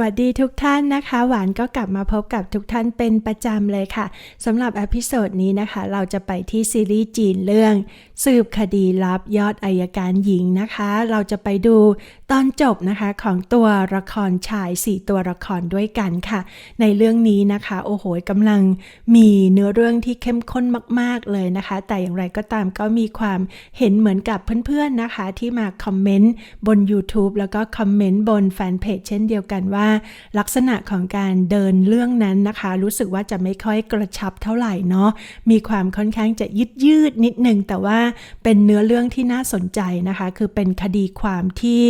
วัสดีทุกท่านนะคะ หวานก็กลับมาพบกับทุกท่านเป็นประจำเลยค่ะสำหรับอพิโซดนี้นะคะ เราจะไปที่ซีรีส์จีนเรื่อง สืบคดีลับยอดอายการหญิงนะคะ เราจะไปดูตอนจบนะคะของตัวละครชาย 4 ตัวละครด้วยกันค่ะ ในเรื่องนี้นะคะ โอ้โหกำลังมีเนื้อเรื่องที่เข้มข้นมาก ๆเลยนะคะ แต่อย่างไรก็ตามก็มีความเห็นเหมือนกับเพื่อนๆนะคะ ที่มาคอมเมนต์บน YouTube แล้วก็คอมเมนต์บนแฟนเพจเช่นเดียวกันว่าลักษณะของการเดินเรื่องนั้นนะคะ รู้สึกว่าจะไม่ค่อยกระชับเท่าไหร่เนาะมีความค่อนข้างจะยืดยืดนิดนึงแต่ว่าเป็นเนื้อเรื่องที่น่าสนใจนะคะ คือเป็นคดีความที่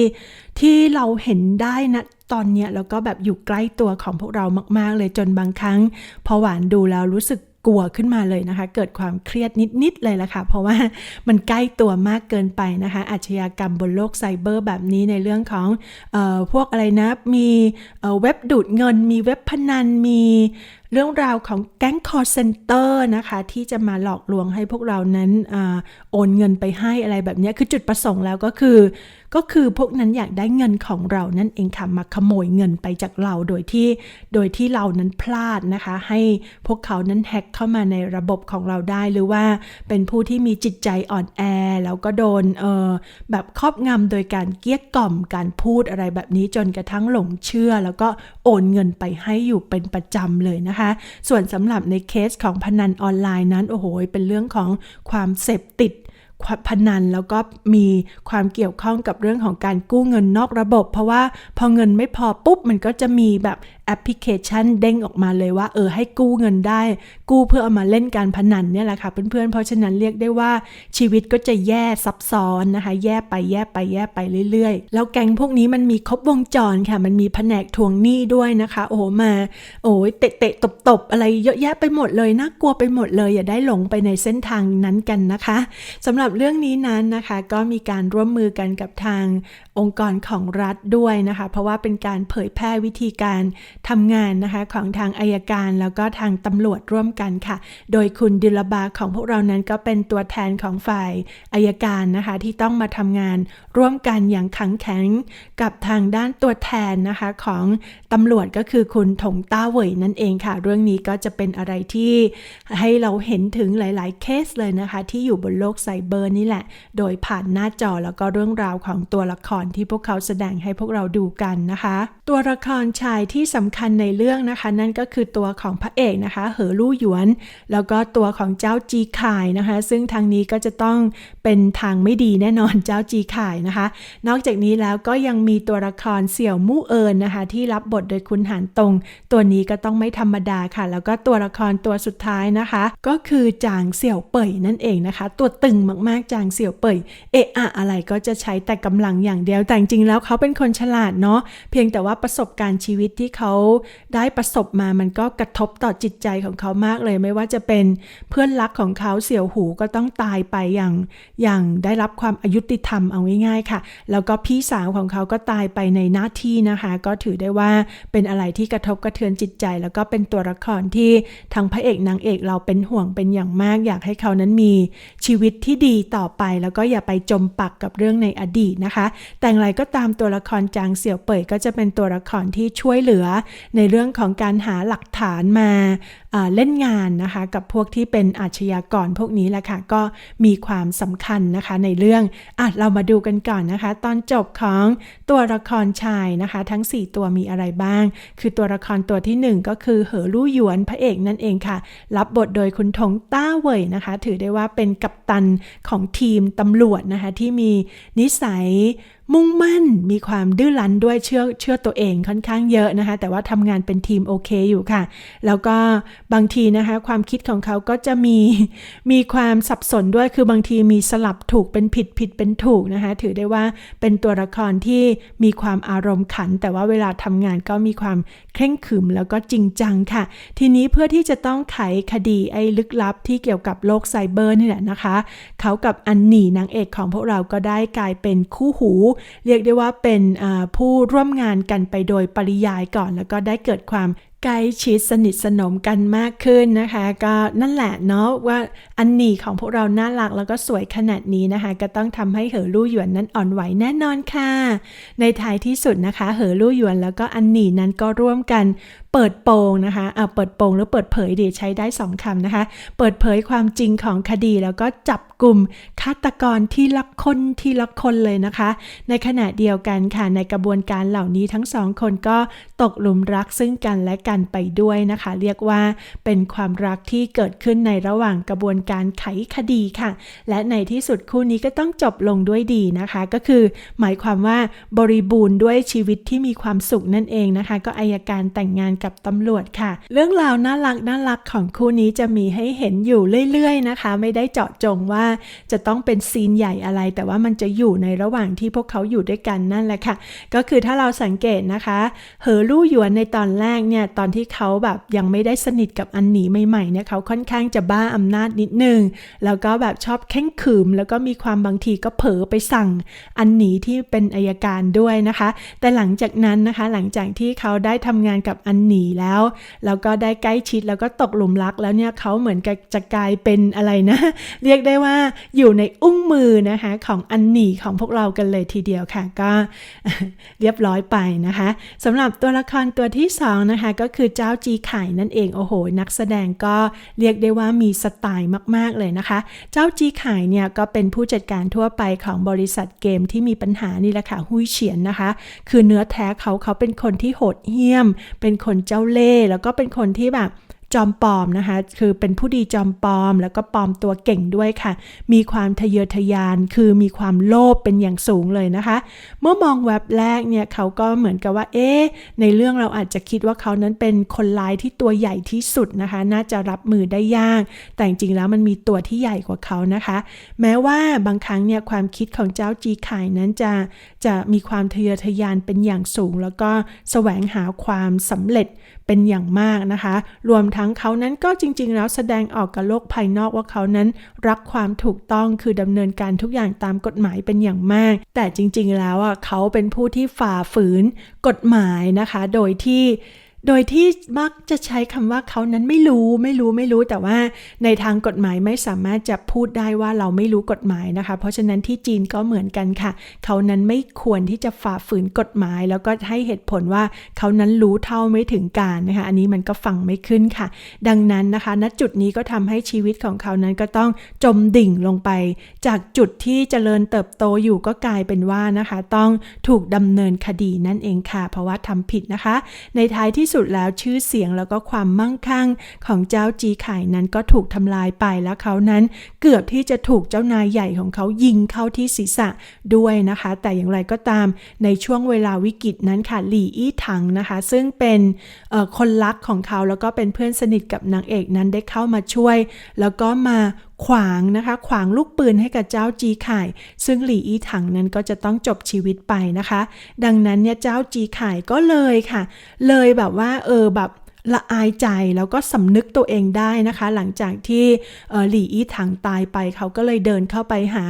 ที่เราเห็นได้นะตอนเนี้ยแล้วก็แบบอยู่ใกล้ตัวของพวกเรามาก ๆ เลยจนบางครั้ง พอหวานดูแล้วรู้สึก กลัวขึ้นมาเลยนะคะ เกิดความเครียดนิด ๆ เลยละค่ะ เพราะว่ามันใกล้ตัวมากเกินไปนะคะ อาชญากรรมบนโลกไซเบอร์แบบนี้ในเรื่องของออพวกอะไรนะ มีเว็บดูดเงิน มีเว็บพนัน มี เรื่องราวของแก๊งคอร์เซนเตอร์นะคะ ที่จะมาหลอกลวงให้พวกเรานั้นอโอนเงินไปให้อะไรแบบนี้คือจุดประสงค์แล้วก็คือ ก็คือพวกนั้นอยากได้เงินของเรานั่นเองค่ะมาขโมยเงินไปจากเราโดยที่โดยที่เรานั้นพลาดนะคะ ให้พวกเขานั้นแฮ็กเข้ามาในระบบของเราได้หรือว่าเป็นผู้ที่มีจิตใจอ่อนแอ แล้วก็โดนเออแบบครอบงำโดยการเกลี้ยกล่อมการพูดอะไรแบบนี้จนกระทั่งหลงเชื่อ แล้วก็โอนเงินไปให้อยู่เป็นประจำเลยนะคะส่วนสำหรับในเคสของพนันออนไลน์นั้น โอ้โห เป็นเรื่องของความเสพติดพนันแล้วก็มีความเกี่ยวข้องกับเรื่องของการกู้เงินนอกระบบ เพราะว่าพอเงินไม่พอปุ๊บมันก็จะมีแบบแอปพลิเคชันเด้งออกมาเลยว่า เออให้กู้เงินได้ กู้เพื่อเอามาเล่นการพนันเนี่ยแหละค่ะเพื่อนๆ เพราะฉะนั้นเรียกได้ว่าชีวิตก็จะแย่ซับซ้อนนะคะ แย่ไปแย่ไปแย่ไปเรื่อยๆ แล้วแก๊งพวกนี้มันมีครบวงจรค่ะ มันมีแผนกทวงหนี้ด้วยนะคะ โอ้มา โอ้ยเตะเตะตบตบๆ อะไรเยอะแยะไปหมดเลยน่ากลัวไปหมดเลย อย่าได้หลงไปในเส้นทางนั้นกันนะคะสำหรับเรื่องนี้นั้นนะคะ ก็มีการร่วมมือกันกับทาง องค์กรของรัฐด้วยนะคะ เพราะว่าเป็นการเผยแพร่วิธีการทำงานนะคะของทางอายการแล้วก็ทางตำรวจร่วมกันค่ะ โดยคุณดิลบาของพวกเรานั้นก็เป็นตัวแทนของฝ่ายอายการนะคะ ที่ต้องมาทำงานร่วมกันอย่างขังแข็งกับทางด้านตัวแทนนะคะของตำรวจก็คือคุณถงต้าเหวยนั่นเองค่ะ เรื่องนี้ก็จะเป็นอะไรที่ให้เราเห็นถึงหลาย ๆ เคสเลยนะคะ ที่อยู่บนโลกไซเบอร์นี่แหละ โดยผ่านหน้าจอแล้วก็เรื่องราวของตัวละครที่พวกเขาแสดงให้พวกเราดูกันนะคะ ตัวละครชายที่สำคัญในเรื่องนะคะ นั่นก็คือตัวของพระเอกนะคะ เหอลู่หยวน แล้วก็ตัวของเจ้าจีข่ายนะคะ ซึ่งทางนี้ก็จะต้องเป็นทางไม่ดีแน่นอนเจ้าจีข่ายนะคะ นอกจากนี้แล้วก็ยังมีตัวละครเสี่ยวมู่เอินนะคะ ที่รับบทโดยคุณหานตรงตัวนี้ก็ต้องไม่ธรรมดาค่ะ แล้วก็ตัวละครตัวสุดท้ายนะคะ ก็คือจางเสี่ยวเป่ยนั่นเองนะคะ ตัวตึงมากๆจางเสี่ยวเป่ยเอะอะอะไรก็จะใช้แต่กำลังอย่างเดียวแต่จริงๆแล้วเขาเป็นคนฉลาดเนาะเพียงแต่ว่าประสบการณ์ชีวิตที่เขาได้ประสบมามันก็กระทบต่อจิตใจของเขามากเลย ไม่ว่าจะเป็นเพื่อนรักของเขาเสี่ยวหูก็ต้องตายไปอย่างอย่างได้รับความอายุติธรรมเอาง่ายๆค่ะ แล้วก็พี่สาวของเขาก็ตายไปในหน้าที่นะคะ ก็ถือได้ว่าเป็นอะไรที่กระทบกระเทือนจิตใจ แล้วก็เป็นตัวละครที่ทั้งพระเอกนางเอกเราเป็นห่วงเป็นอย่างมาก อยากให้เขานั้นมีชีวิตที่ดีต่อไป แล้วก็อย่าไปจมปักกับเรื่องในอดีตนะคะแต่อย่างไรก็ตามตัวละครจางเสี่ยวเป่ยก็จะเป็นตัวละครที่ช่วยเหลือ ในเรื่องของการหาหลักฐานมาเล่นงานนะคะ กับพวกที่เป็นอาชญากรพวกนี้แหละค่ะก็มีความสำคัญนะคะในเรื่องอะเรามาดูกันก่อนนะคะ ตอนจบของตัวละครชายนะคะ ทั้ง 4 ตัวมีอะไรบ้าง คือตัวละครตัวที่ 1 ก็คือเหอลู่หยวนพระเอกนั่นเองค่ะ รับบทโดยคุณถงต้าเหวยนะคะ ถือได้ว่าเป็นกัปตันของทีมตำรวจนะคะที่มีนิสัยมุ่งมั่นมีความดื้อรั้นด้วยเชื่อเชื่อตัวเองค่อนข้างเยอะนะคะ แต่ว่าทำงานเป็นทีมโอเคอยู่ค่ะ แล้วก็บางทีนะคะ ความคิดของเขาก็จะมีมีความสับสนด้วยคือบางทีมีสลับถูกเป็นผิดผิดเป็นถูกนะคะ ถือได้ว่าเป็นตัวละครที่มีความอารมณ์ขัน แต่ว่าเวลาทำงานก็มีความเคร่งขรึมแล้วก็จริงจังค่ะ ทีนี้เพื่อที่จะต้องไขคดีไอ้ลึกลับที่เกี่ยวกับโลกไซเบอร์นี่แหละนะคะ เขากับอันหนีนางเอกของพวกเราก็ได้กลายเป็นคู่หูเรียกได้ว่าเป็นผู้ร่วมงานกันไปโดยปริยายก่อน แล้วก็ได้เกิดความใกล้ชิดสนิทสนมกันมากขึ้นนะคะ ก็นั่นแหละเนาะว่าอันหนีของพวกเราน่ารักแล้วก็สวยขนาดนี้นะคะ ก็ต้องทำให้เหอลู่หยวนนั้นอ่อนไหวแน่นอนค่ะ ในท้ายที่สุดนะคะ เหอลู่หยวนแล้วก็อันหนีนั้นก็ร่วมกัน เปิดโปงนะคะอ่าเปิดโปงหรือเปิดเผยดีใช้ได้สองคำนะคะ เปิดเผยความจริงของคดีแล้วก็จับกลุ่มฆาตกรที่ละคนที่ละคนเลยนะคะ ในขณะเดียวกันค่ะในกระบวนการเหล่านี้ทั้งสองคนก็ตกหลุมรักซึ่งกันและกันไปด้วยนะคะ เรียกว่าเป็นความรักที่เกิดขึ้นในระหว่างกระบวนการไขคดีค่ะ และในที่สุดคู่นี้ก็ต้องจบลงด้วยดีนะคะ ก็คือหมายความว่าบริบูรณ์ด้วยชีวิตที่มีความสุขนั่นเองนะคะ ก็อายการแต่งงานกับตำรวจค่ะ เรื่องราวน่ารักน่ารักของคู่นี้จะมีให้เห็นอยู่เรื่อยๆนะคะ ไม่ได้เจาะจงว่าจะต้องเป็นซีนใหญ่อะไร แต่ว่ามันจะอยู่ในระหว่างที่พวกเขาอยู่ด้วยกันนั่นแหละค่ะ ก็คือถ้าเราสังเกตนะคะ เหอลู่หยวนในตอนแรกเนี่ยตอนที่เขาแบบยังไม่ได้สนิทกับอันหนีใหม่ๆเนี่ยเขาค่อนข้างจะบ้าอำนาจนิดนึงแล้วก็แบบชอบแข้งขืม แล้วก็มีความบางทีก็เผลอไปสั่งอันหนีที่เป็นอายการด้วยนะคะ แต่หลังจากนั้นนะคะ หลังจากที่เขาได้ทำงานกับอันหนีแล้ว แล้วก็ได้ใกล้ชิดแล้วก็ตกหลุมรักแล้วเนี่ยเขาเหมือนกับจะกลายเป็นอะไรนะ เรียกได้ว่าอยู่ในอุ้งมือนะคะของอันหนีของพวกเรากันเลยทีเดียวค่ะ ก็เรียบร้อยไปนะคะสำหรับตัวละครตัวที่สองนะคะก็คือเจ้าจีไข่นั่นเองโอ้โห นักแสดงก็เรียกได้ว่ามีสไตล์มาก ๆ เลยนะคะ เจ้าจีไข่เนี่ยก็เป็นผู้จัดการทั่วไปของบริษัทเกมที่มีปัญหานี่แหละค่ะ หุยเฉียนนะคะ คือเนื้อแท้เขาเขาเป็นคนที่โหดเหี้ยม เป็นคนเจ้าเล่ห์แล้วก็เป็นคนที่แบบ จอมปลอมนะคะ คือเป็นผู้ดีจอมปลอม แล้วก็ปลอมตัวเก่งด้วยค่ะ มีความทะเยอทะยาน คือมีความโลภเป็นอย่างสูงเลยนะคะ เมื่อมองแว็บแรกเนี่ยเขาก็เหมือนกับว่า เอ๊ะในเรื่องเราอาจจะคิดว่าเขานั้นเป็นคนร้ายที่ตัวใหญ่ที่สุดนะคะ น่าจะรับมือได้ยาก แต่จริงแล้วมันมีตัวที่ใหญ่กว่าเขานะคะ แม้ว่าบางครั้งเนี่ยความคิดของเจ้าจีไข่นั้นจะจะมีความทะเยอทะยานเป็นอย่างสูง แล้วก็แสวงหาความสำเร็จเป็นอย่างมากนะคะ รวมทั้งเขานั้นก็จริง ๆ แล้วแสดงออกกับโลกภายนอกว่าเขานั้น รักความถูกต้องคือดำเนินการทุกอย่างตามกฎหมายเป็นอย่างมาก แต่จริง ๆ แล้วอะเขาเป็นผู้ที่ฝ่าฝืนกฎหมายนะคะ โดยที่ โดยที่มักจะใช้คำว่าเขานั้นไม่รู้ไม่รู้ไม่รู้ แต่ว่าในทางกฎหมายไม่สามารถจะพูดได้ว่าเราไม่รู้กฎหมายนะคะ เพราะฉะนั้นที่จีนก็เหมือนกันค่ะ เขานั้นไม่ควรที่จะฝ่าฝืนกฎหมาย แล้วก็ให้เหตุผลว่าเขานั้นรู้เท่าไม่ถึงการนะคะ อันนี้มันก็ฟังไม่ขึ้นค่ะ ดังนั้นนะคะ ณจุดนี้ก็ทำให้ชีวิตของเขานั้นก็ต้องจมดิ่งลงไป จากจุดที่เจริญเติบโตอยู่ก็กลายเป็นว่านะคะ ต้องถูกดำเนินคดีนั่นเองค่ะ เพราะว่าทำผิดนะคะ ในท้ายที่สุดแล้วชื่อเสียงแล้วก็ความมั่งคั่งของเจ้าจีไข่นั้นก็ถูกทำลายไปแล้วเขานั้นเกือบที่จะถูกเจ้านายใหญ่ของเขายิงเข้าที่ศีรษะด้วยนะคะ แต่อย่างไรก็ตามในช่วงเวลาวิกฤตนั้นค่ะหลี่อี้ถังนะคะ ซึ่งเป็นคนรักของเขาแล้วก็เป็นเพื่อนสนิทกับนางเอกนั้นได้เข้ามาช่วย แล้วก็มา ขวางนะคะ ขวางลูกปืนให้กับเจ้าจีไข่ซึ่งหลี่อี้ถังนั้นก็จะต้องจบชีวิตไปนะคะ ดังนั้นเนี่ยเจ้าจีไข่ก็เลยค่ะ เลยแบบว่าเออแบบละอายใจแล้วก็สำนึกตัวเองได้นะคะ หลังจากที่หลี่อี้ถังตายไปเขาก็เลยเดินเข้าไปหา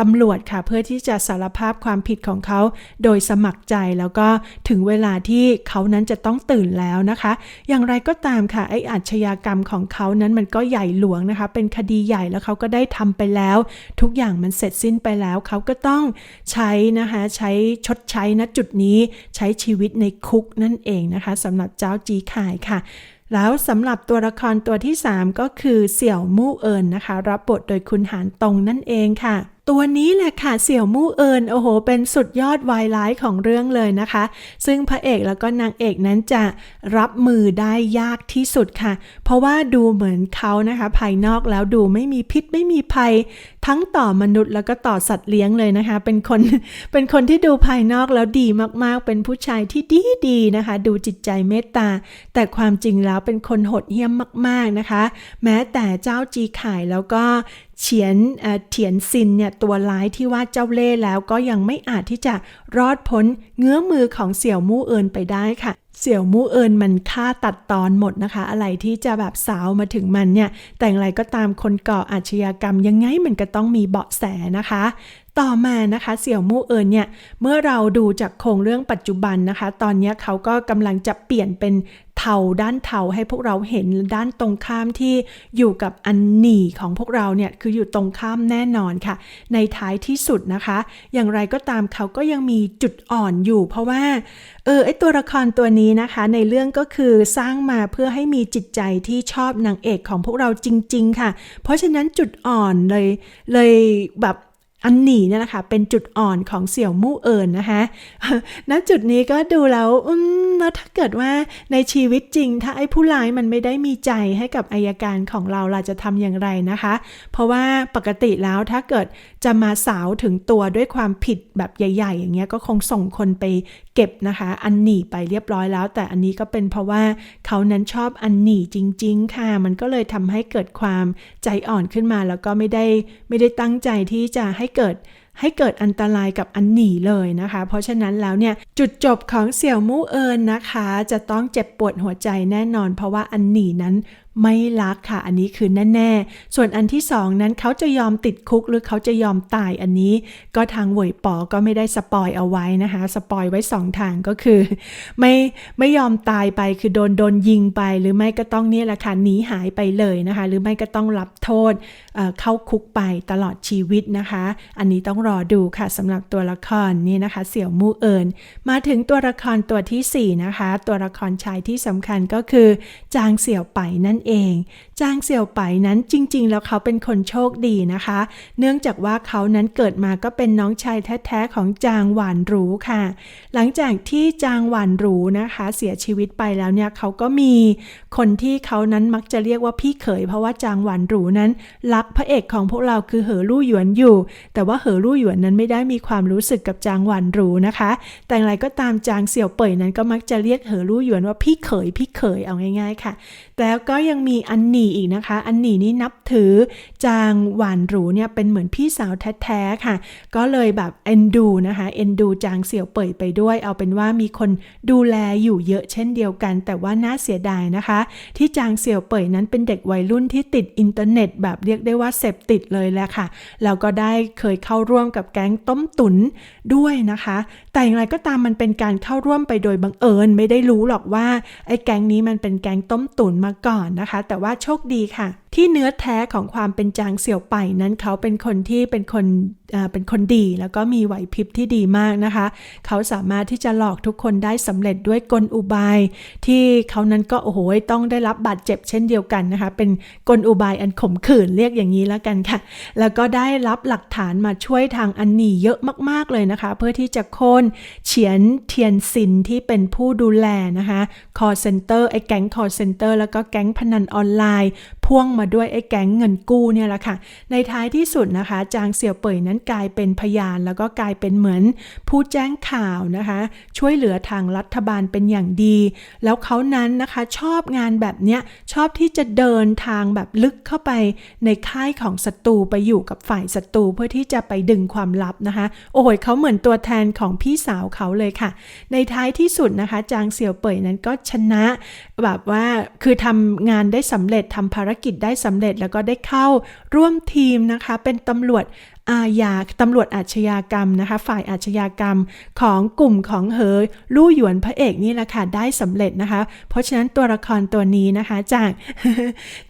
ตำรวจค่ะ เพื่อที่จะสารภาพความผิดของเขา โดยสมัครใจแล้วก็ถึงเวลาที่เขานั้นจะต้องตื่นแล้วนะคะ อย่างไรก็ตามค่ะไอ้อาชญากรรมของเขานั้นมันก็ใหญ่หลวงนะคะ เป็นคดีใหญ่แล้วเขาก็ได้ทำไปแล้ว ทุกอย่างมันเสร็จสิ้นไปแล้ว เขาก็ต้องใช้นะคะใช้ชดใช้ณจุดนี้ใช้ชีวิตในคุกนั่นเองนะคะสำหรับเจ้าจีขายค่ะแล้วสำหรับตัวละครตัวที่ 3 ก็คือเสี่ยวมู่เอินนะคะ รับบทโดยคุณหานตงนั่นเองค่ะ ตัวนี้แหละค่ะเสี่ยวมู่เอินโอ้โห เป็นสุดยอดวายร้ายของเรื่องเลยนะคะ ซึ่งพระเอกแล้วก็นางเอกนั้นจะรับมือได้ยากที่สุดค่ะ เพราะว่าดูเหมือนเขานะคะ ภายนอกแล้วดูไม่มีพิษไม่มีภัย ทั้งต่อมนุษย์แล้วก็ต่อสัตว์เลี้ยงเลยนะคะ เป็นคนเป็นคนที่ดูภายนอกแล้วดีมากๆ เป็นผู้ชายที่ดีดีๆนะคะ ดูจิตใจเมตตา แต่ความจริงแล้วเป็นคนโหดเหี้ยมมาก ๆนะคะ แม้แต่เจ้าจีไข่แล้วก็เฉียนเออเถียนซินเนี่ยตัวร้ายที่ว่าเจ้าเล่ห์แล้วก็ยังไม่อาจที่จะรอดพ้นเงื้อมือของเสี่ยวมู่เอินไปได้ค่ะเสี่ยวมู่เอินมันฆ่าตัดตอนหมดนะคะ อะไรที่จะแบบสาวมาถึงมันเนี่ย แต่อย่างไรก็ตามคนก่ออาชญากรรมยังไงมันก็ต้องมีเบาะแสนะคะ ต่อมานะคะเสี่ยวมู่เอินเนี่ยเมื่อเราดูจากโครงเรื่องปัจจุบันนะคะ ตอนนี้เขาก็กำลังจะเปลี่ยนเป็นเทาด้านเทาให้พวกเราเห็นด้านตรงข้ามที่อยู่กับอันหนีของพวกเราเนี่ยคืออยู่ตรงข้ามแน่นอนค่ะ ในท้ายที่สุดนะคะ อย่างไรก็ตามเขาก็ยังมีจุดอ่อนอยู่ เพราะว่าเออไอตัวละครตัวนี้นะคะ ในเรื่องก็คือสร้างมาเพื่อให้มีจิตใจที่ชอบนางเอกของพวกเราจริง ๆ ค่ะ เพราะฉะนั้นจุดอ่อนเลยเลยแบบ อันหนีเนี่ยนะคะเป็นจุดอ่อนของเสี่ยวมู่เอิญนะคะณจุดนี้ก็ดูแล้วอืมแล้วถ้าเกิดว่าในชีวิตจริง ถ้าไอ้ผู้ร้ายมันไม่ได้มีใจให้กับอายการของเราเราจะทำอย่างไรนะคะ เพราะว่าปกติแล้วถ้าเกิดจะมาสาวถึงตัวด้วยความผิดแบบใหญ่ ๆ อย่างเงี้ยก็คงส่งคนไปเก็บนะคะ อันหนีไปเรียบร้อยแล้ว แต่อันนี้ก็เป็นเพราะว่าเขานั้นชอบอันหนีจริง ๆ ค่ะ มันก็เลยทำให้เกิดความใจอ่อนขึ้นมา แล้วก็ไม่ได้ไม่ได้ตั้งใจที่จะให้ให้เกิดให้เกิดอันตรายกับอันหนีเลยนะคะ เพราะฉะนั้นแล้วเนี่ยจุดจบของเสี่ยวมู่เอินนะคะ จะต้องเจ็บปวดหัวใจแน่นอน เพราะว่าอันหนีนั้น ไม่รักค่ะ อันนี้คือแน่ ๆ ส่วนอันที่สองนั้นเขาจะยอมติดคุกหรือเขาจะยอมตายอันนี้ ก็ทางเวยป๋อก็ไม่ได้สปอยเอาไว้นะคะ สปอยไว้สองทางก็คือ ไม่ไม่ยอมตายไปคือโดนโดนยิงไป หรือไม่ก็ต้องเนี่ยแหละค่ะหนีหายไปเลยนะคะ หรือไม่ก็ต้องรับโทษเเข้าคุกไปตลอดชีวิตนะคะ อันนี้ต้องรอดูค่ะสำหรับตัวละครนี่นะคะ เสี่ยวมู่เอิญมาถึงตัวละครตัวที่4นะคะตัวละครชายที่สำคัญก็คือจางเสี่ยวไปนั่นเองจางเสี่ยวไปนั้นจริง ๆ แล้วเขาเป็นคนโชคดีนะคะ เนื่องจากว่าเขานั้นเกิดมาก็เป็นน้องชายแท้ๆของจางหวานรู้ค่ะ หลังจากที่จางหวานรู้นะคะ เสียชีวิตไปแล้วเนี่ยเขาก็มีคนที่เขานั้นมักจะเรียกว่าพี่เขย เพราะว่าจางหวานรู้นั้น รักพระเอกของพวกเราคือเหอลู่หยวนอยู่ แต่ว่าเหอลู่หยวนนั้นไม่ได้มีความรู้สึกกับจางหวานรู้นะคะ แต่อย่างไรก็ตามจางเสี่ยวเป่ยนั้นก็มักจะเรียกเหอลู่หยวนว่าพี่เขยพี่เขยเอาง่าย ๆค่ะ แล้วก็ยังมีอันหนีอีกนะคะ อันหนีนี่นับถือจางหวานหรูเนี่ยเป็นเหมือนพี่สาวแท้ๆค่ะ ก็เลยแบบเอ็นดูนะคะเอ็นดูจางเสี่ยวเป่ยไปด้วย เอาเป็นว่ามีคนดูแลอยู่เยอะเช่นเดียวกัน แต่ว่าน่าเสียดายนะคะ ที่จางเสี่ยวเป่ยนั้นเป็นเด็กวัยรุ่นที่ติดอินเทอร์เน็ต แบบเรียกได้ว่าเสพติดเลยแหละค่ะแล้วก็ได้เคยเข้าร่วมกับแก๊งต้มตุ๋นด้วยนะคะ แต่อย่างไรก็ตามมันเป็นการเข้าร่วมไปโดยบังเอิญไม่ได้รู้หรอกว่าไอ้แก๊งนี้มันเป็นแก๊งต้มตุ๋นมาก่อนนะคะแต่ว่าโชคดีค่ะ ที่เนื้อแท้ของความเป็นจางเสี่ยวไปนั้นเขาเป็นคนที่เป็นคนเป็นคนดี แล้วก็มีไหวพริบที่ดีมากนะคะ เขาสามารถที่จะหลอกทุกคนได้สำเร็จด้วยกลอุบาย ที่เขานั้นก็โอ้โหต้องได้รับบาดเจ็บเช่นเดียวกันนะคะ เป็นกลอุบายอันขมขื่นเรียกอย่างนี้แล้วกันค่ะ แล้วก็ได้รับหลักฐานมาช่วยทางอันนีเยอะมาก ๆเลยนะคะ เพื่อที่จะโค่นเฉียนเทียนซินที่เป็นผู้ดูแลนะคะคอเซ็นเตอร์ไอ้แก๊งคอเซ็นเตอร์แล้วก็แก๊งพนันออนไลน์ พ่วงมาด้วยไอ้แก๊งเงินกู้เนี่ยแหละค่ะ ในท้ายที่สุดนะคะ จางเสี่ยวเป่ยนั้นกลายเป็นพยาน แล้วก็กลายเป็นเหมือนผู้แจ้งข่าวนะคะ ช่วยเหลือทางรัฐบาลเป็นอย่างดี แล้วเขานั้นนะคะชอบงานแบบเนี้ยชอบที่จะเดินทางแบบลึกเข้าไปในค่ายของศัตรูไปอยู่กับฝ่ายศัตรูเพื่อที่จะไปดึงความลับนะคะ โอ้ยเขาเหมือนตัวแทนของพี่สาวเขาเลยค่ะ ในท้ายที่สุดนะคะ จางเสี่ยวเป่ยนั้นก็ชนะแบบว่าคือทำงานได้สำเร็จทำภารกิจได้สำเร็จแล้วก็ได้เข้าร่วมทีมนะคะ เป็นตำรวจ อาญาตำรวจอาชญากรรมนะคะ ฝ่ายอาชญากรรมของกลุ่มของเหอลู่หยวนพระเอกนี่แหละค่ะได้สำเร็จนะคะ เพราะฉะนั้นตัวละครตัวนี้นะคะจาก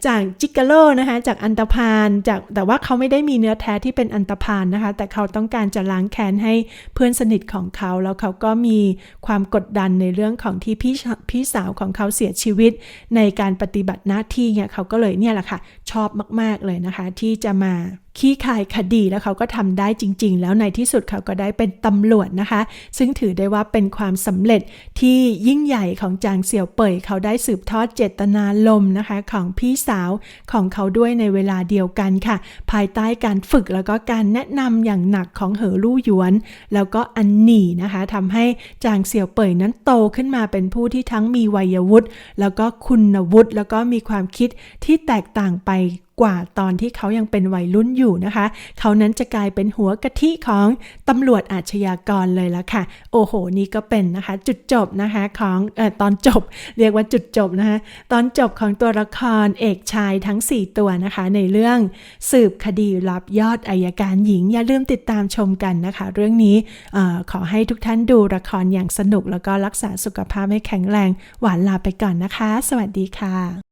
จากจิกาโลนะคะจากอันตพานจากแต่ว่าเขาไม่ได้มีเนื้อแท้ที่เป็นอันตพานนะคะ แต่เขาต้องการจะล้างแค้นให้เพื่อนสนิทของเขา แล้วเขาก็มีความกดดันในเรื่องของที่พี่พี่สาวของเขาเสียชีวิต ในการปฏิบัติหน้าที่เนี่ยเขาก็เลยเนี่ยแหละค่ะชอบมาก ๆเลยนะคะที่จะมา ขี้คายคดีแล้วเขาก็ทำได้จริง ๆ แล้วในที่สุดเขาก็ได้เป็นตำรวจนะคะ ซึ่งถือได้ว่าเป็นความสำเร็จที่ยิ่งใหญ่ของจางเสี่ยวเป่ยเขาได้สืบทอดเจตนาลมนะคะ ของพี่สาวของเขาด้วยในเวลาเดียวกันค่ะ ภายใต้การฝึกแล้วก็การแนะนำอย่างหนักของเหอลู่หยวน แล้วก็อันหนี่นะคะทำให้จางเสี่ยวเป่ยนั้นโตขึ้นมาเป็นผู้ที่ทั้งมีวัยวุฒิแล้วก็คุณวุฒิแล้วก็มีความคิดที่แตกต่างไป กว่าตอนที่เขายังเป็นวัยรุ่นอยู่นะคะ เขานั้นจะกลายเป็นหัวกะทิของตำรวจอาชญากรเลยละค่ะ โอ้โห นี่ก็เป็นนะคะจุดจบนะคะของออตอนจบ เรียกว่าจุดจบนะคะ ตอนจบของตัวละครเอกชายทั้ง 4 ตัวนะคะ ในเรื่องสืบคดีลับยอดอายการหญิง อย่าลืมติดตามชมกันนะคะ เรื่องนี้ออขอให้ทุกท่านดูละครอย่างสนุกแล้วก็รักษาสุขภาพให้แข็งแรง หวานลาไปก่อนนะคะ สวัสดีค่ะ